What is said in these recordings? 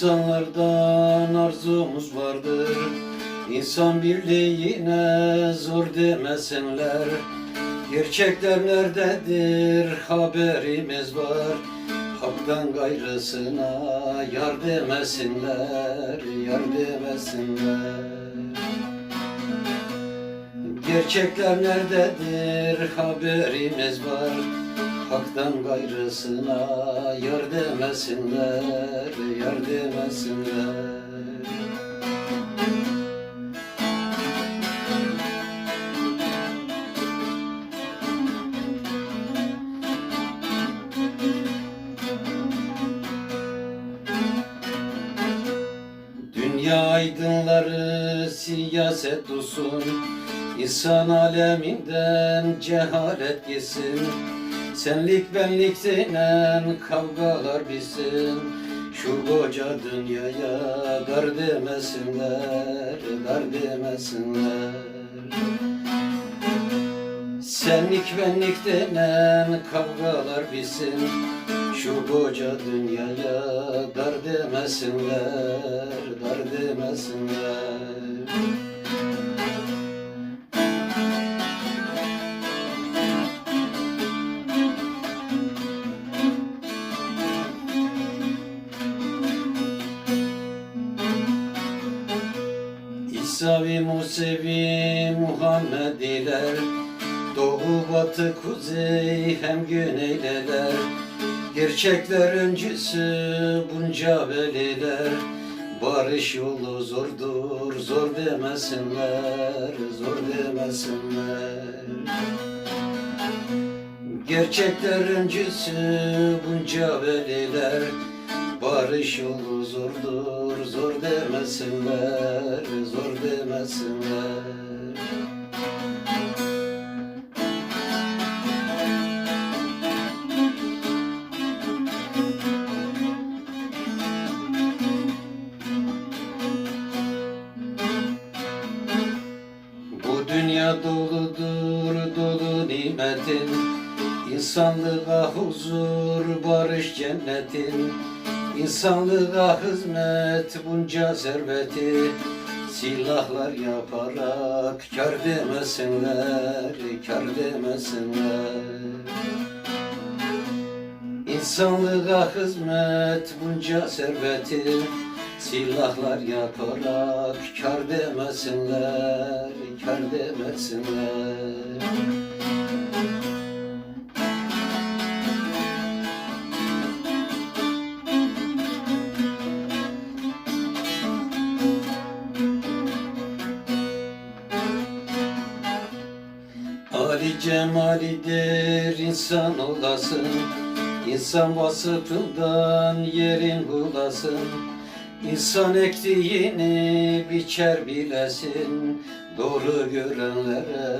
İnsanlardan arzumuz vardır. İnsan birliğine zor demesinler. Gerçekler nerededir? Haberimiz var. Hak'tan gayrısına yar demesinler Yar demesinler. Gerçekler nerededir? Haberimiz var Hak'tan gayrısına yar demesinler Yar demesinler. Dünya aydınları siyaset olsun İnsan aleminden cehalet gitsin Senlik benlik denen kavgalar bitsin Şu koca dünyaya dar demesinler Dar demesinler. Senlik benlik denen kavgalar bitsin Şu koca dünyaya dar demesinler Dar demesinler İsavi, Musevi, Muhammediler Doğu, batı, kuzey hem güneyleler Gerçekler öncüsü bunca veliler. Barış yolu zordur, zor demesinler, zor demesinler. Gerçekler öncüsü bunca veliler Barış yolu zordur, zor demesinler, zor demesinler. Bu dünya doludur dolu nimetin. İnsanlığa huzur barış cennetin İnsanlığa hizmet bunca serveti Silahlar yaparak kar demesinler, kar demesinler. İnsanlığa hizmet bunca serveti Silahlar yaparak kar demesinler, kar demesinler Ali cemalidir insan olasın. İnsan vasıfından yerin bulasın. İnsan ektiğini biçer bilesin. Doğru görenlere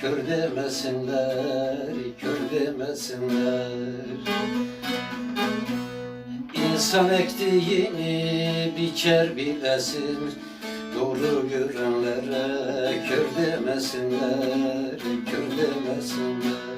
kör demesinler Kör demesinler. İnsan ektiğini biçer bilesin Doğru görenlere kör demesinler Kör demesinler